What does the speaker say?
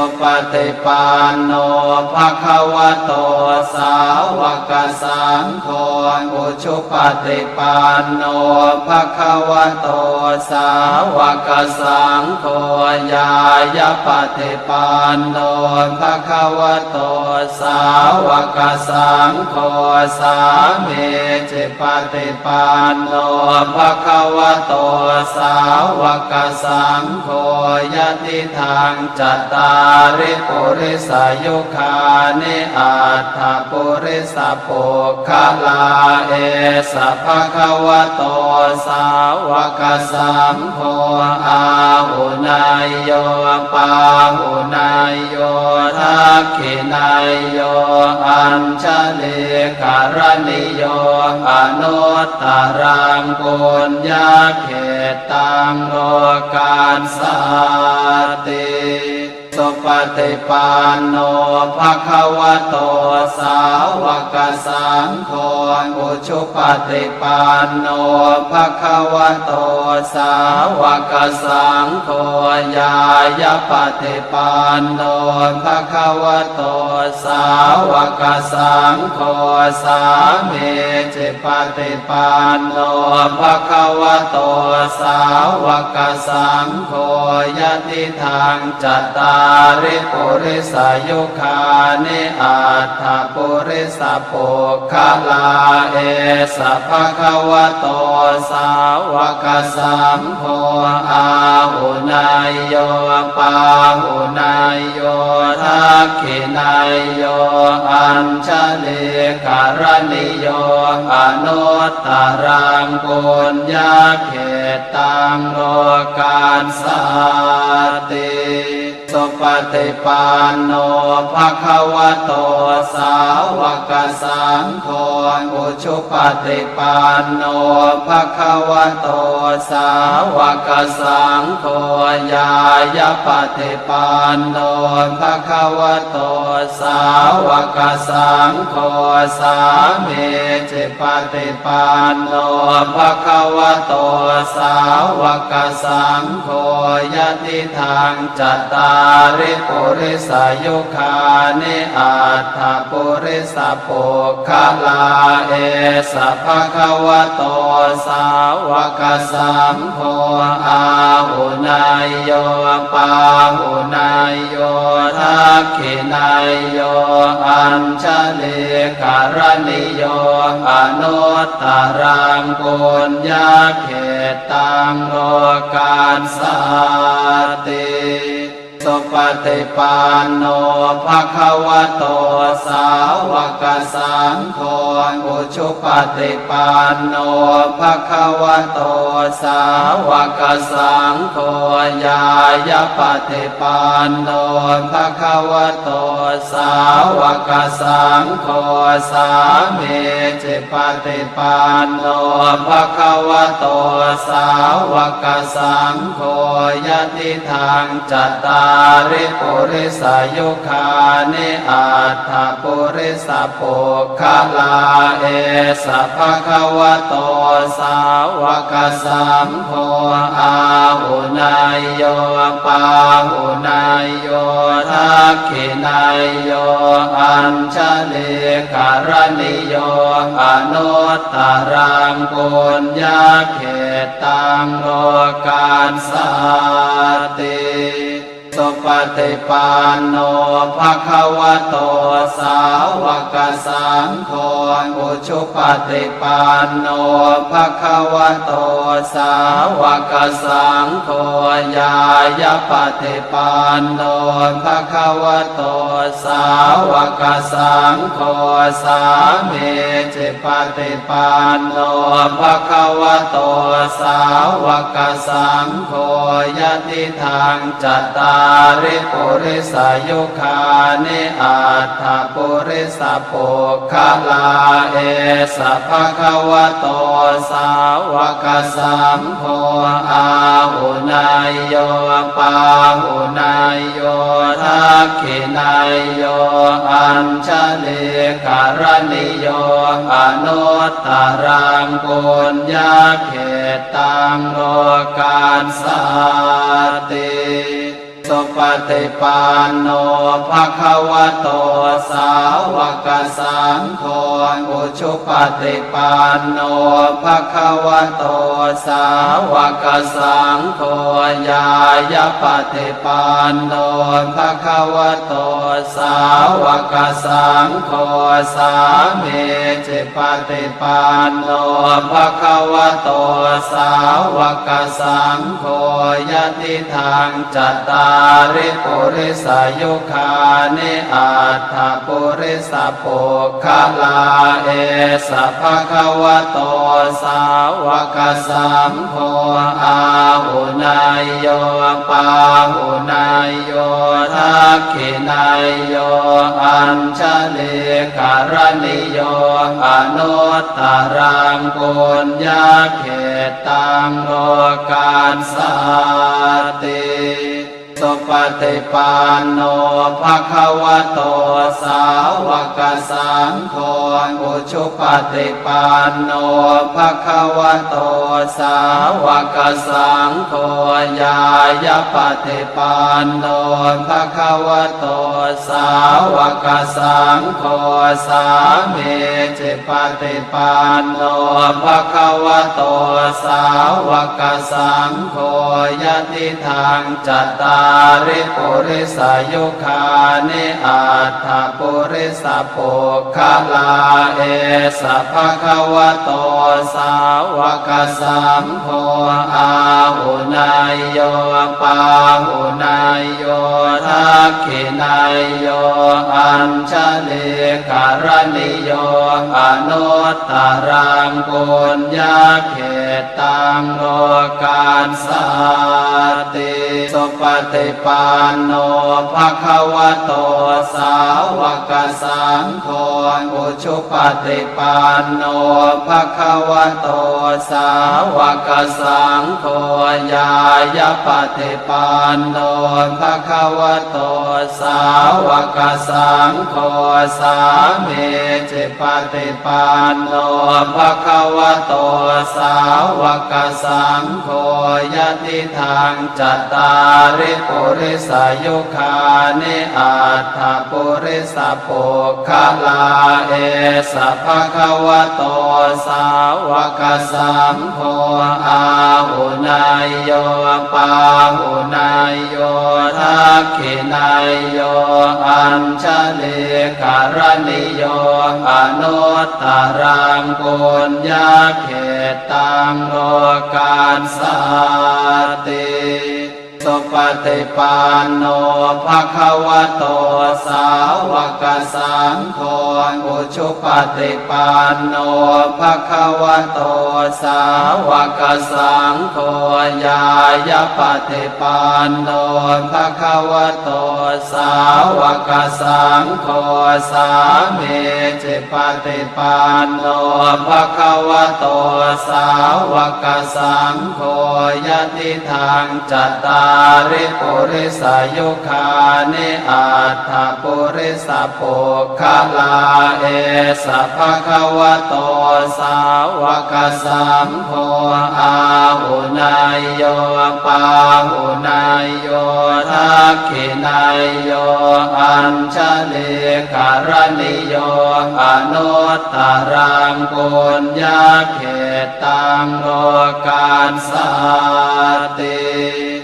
สุปฏิปันโนภะคะวะโตสาวกสังโฆอุชุปฏิปันโนภะคะวะโตสาวกสังโฆยายาปฏิปันโนภะคะวะโตสาวกสังโฆสามีจิปฏิปันโนภะคะวะโตสาวกสังโฆยติทางจตตาริปุริสายุคานิอัตถปุริสโภคลาเอสะภะคะวะโตสาวกสังโฆอาหุนายโยปาหุนายโยทักขินายโยอัญชลิการณิโยอนุตตรังปุญญาเขตตังโลกาสาติ สุปฏิปันโนภะคะวะโตสาวกสังโฆอุชุปฏิปันโนภะคะวะโตสาวกสังโฆยายาปฏิปันโนภะคะวะโตสาวกสังโฆสามีจิปฏิปันโนภะคะวะโตสาวกสังโฆยะติทางจัตตาริปุริสายุคานิอัตถปุริสโภคลาเอสะภะคะวะโตสาวกสังโฆอาหุนายโยปาหุนายโยทักขินายโยอัญชลิการณิโยอนุตตรังปุญญาเขตตังโลกานสาติ สุปฏิปันโนภะคะวะโตสาวกสังโฆอุชุปฏิปันโนภะคะวะโตสาวกสังโฆยายาปฏิปันโนภะคะวะโตสาวกสังโฆสามีจิปฏิปันโนภะคะวะโตสาวกสังโฆยะติทางจตตาริปุริสายุคานิอัตถปุริสโภคลาเอสะภะคะวะโตสาวกสังโฆอาหุนายโยปาหุนายโยทักขินายโยอัญชลิการณิโยอนุตตรังปุญญาเขตตังโลกาสาติ สุปฏิปันโนภะคะวะโตสาวกสังโฆอุชุปฏิปันโนภะคะวะโตสาวกสังโฆยายาปฏิปันโนภะคะวะโตสาวกสังโฆสามีจิปฏิปันโนภะคะวะโตสาวกสังโฆยะติทางจตตาริปุริสายุคานิอัตถปุริสโภคลาเอสะภะคะวะโตสาวกสังโฆอาหุนายโยปาหุนายโยทักขินายโยอัญชลิการณิโยอนุตตรังปุญญาเขตตังโลกานสาติ สุปฏิปันโนภะคะวะโตสาวกสังโฆอุชุปฏิปันโนภะคะวะโตสาวกสังโฆยายาปฏิปันโนภะคะวะโตสาวกสังโฆสามีจิปฏิปันโนภะคะวะโตสาวกสังโฆยติทางจัตตาริปุริสายุคานิอัตถปุริสโภคลาเอสะภะคะวะโตสาวกสังโฆอาหุนายโยปาหุนายโยทักขินายโยอัญชลิการณิโยอนุตตรังปุญญาเขตตังโลกาสาติ สสุปฏิปันโนภะคะวะโตสาวกสังโฆอุชุปฏิปันโนภะคะวะโตสาวกสังโฆยายะปฏิปันโนภะคะวะโตสาวกสังโฆสามีจิปฏิปันโนภะคะวะโตสาวกสังโฆยติทางจัตตาริปุริสายุคานิอัตถปุริสปุคลาเอสะภะคะวะโตสาวกสังโฆอาหุนายโยปาหุนายโยทักขินายโยอัญชลิการณิโยอนุตตรังกุญญาเขตตังโลกานสาติ สุปฏิปันโนภะคะวะโตสาวกสังโฆอุชุปฏิปันโนภะคะวะโตสาวกสังโฆยายะปฏิปันโนภะคะวะโตสาวกสังโฆสามีจิปฏิปันโนภะคะวะโตสาวกสังโฆยติทางจตตาริปุริสายุคานิอัตถปุริสปุคลาเอสะภะคะวะโตสาวกสัมโพอาหุนายโยปาหุนายโยทัก ขินายโยอัญชลิการณิโยอนุตตรังกุญญาเขตตังโลกาสาติสุปฏิปันโนภะคะวะโตสาวกสังโฆอุชุปฏิปันโนภะคะวะโตสาวกสังโฆยายปฏิปันโนภะคะวะโตสาวกสังโฆสามีจิปฏิปันโนภะคะวะโตสาวกสังโฆยะติทางจัตตาริปุริสายุคานิอัตถปุริสปุคลาเอสะภะคะวะโตสาวกสังโฆอาหุนายโยปาหุนายโยทักขินายโยอัญชลิการณิโยอนุตตรังกุญญาเขตตังโลกาสาติ สุปฏิปันโนภะคะวะโตสาวกสังโฆอุชุปฏิปันโนภะคะวะโตสาวกสังโฆยายะปฏิปันโนภะคะวะโตสาวกสังโฆสามีจิปฏิปันโนภะคะวะโตสาวกสังโฆยะติทางจตตาริปุริสายุคานิอัตถปุริสปุคลาเอสะภะคะวะโตสาวกสังโฆอาหุนายโยปาหุนายโยทักขินายโยอัญชลิการณิโยอนุตตรังกุญญาเขตตังโลกาสาติ